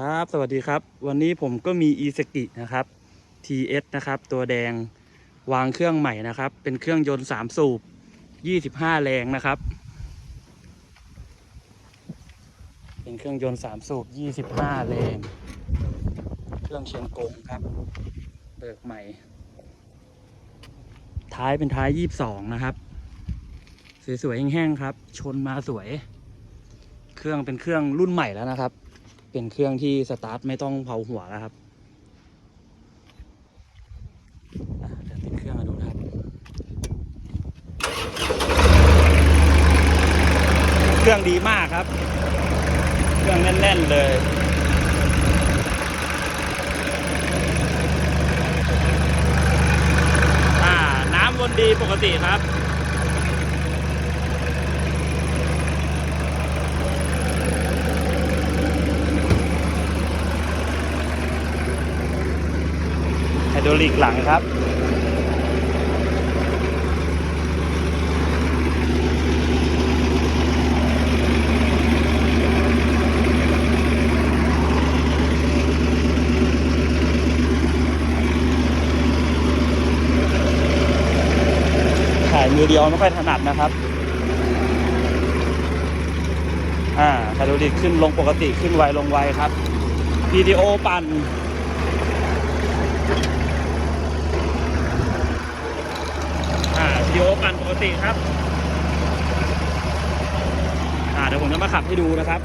ครับ สวัสดีครับ วันนี้ผมก็มี e s k i นะครับ TS นะครับ ตัวแดงวางเครื่องใหม่นะครับ เป็นเครื่องยนต์ 3 สูบ 25 แรงนะครับ เป็นเครื่องยนต์ 3 สูบ 25 แรง เครื่องเชียงกงครับ เบิกใหม่ ท้ายเป็นท้าย 22 นะครับ สวยๆแห้งๆครับ ชนมาสวย เครื่องเป็นเครื่องรุ่นใหม่แล้วนะครับ เป็นเครื่องที่สตาร์ทไม่ต้องเผาหัวแล้วครับเดี๋ยวติดเครื่องมาดูนะครับ เครื่องดีมากครับ เครื่องแน่น ๆ เลยอ่าน้ำวนดีปกติครับ ไฮดรอลิกหลังครับ ถ่ายมือเดียวไม่ค่อยถนัดนะครับ อ่าไฮดรอลิกขึ้นลงปกติขึ้นไวลงไวครับ PDO ปั่นวิดีโอปั่นปก ติครับอ่าเดี๋ยวผมจะมาขับให้ดูนะครับ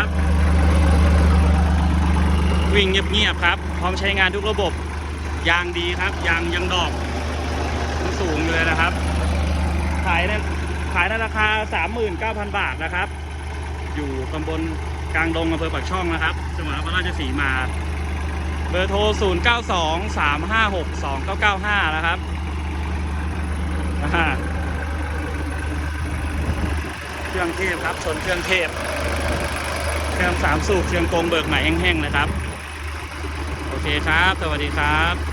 ครับ วิ่งเงียบๆครับ พร้อมใช้งานทุกระบบ ยางดีครับ ยางยังดอกสูงอยู่เลยนะครับ ขายในขายในราคา 39,000 บาทนะครับ อยู่ตำบลกลางดงอำเภอปากช่องนะครับจังหวัดนครราชสีมา เบอร์โทร 092 356 2995 นะครับเครื่องเทพครับ ชนเครื่องเทพ เครื่องสามสูบเชียงกงเบิกใหม่แห้งๆนะครับ โอเคครับ สวัสดีครับ